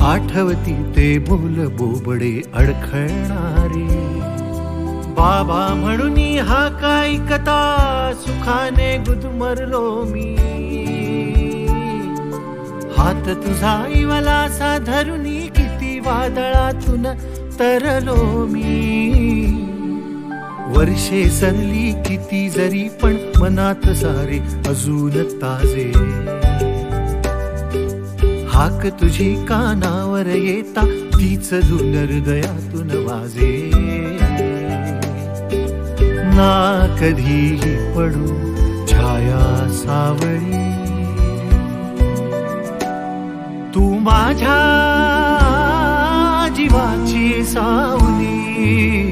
आठवती ते बोल बोबडे अडखळणारे. बाबा म्हणून हा काय कथा? सुखाने गुदमरलो मी. हात तुझा इवलासा धरुनी किती वादळातून तरलो मी. वर्षे सरली किती जरी पण मनात सारे अजून ताजे. हाक तुझी कानावर येता तीच धुन हृदयातून वाजे. ना कधीही पडू छाया सावळी. तू माझ्या जीवाची सावली.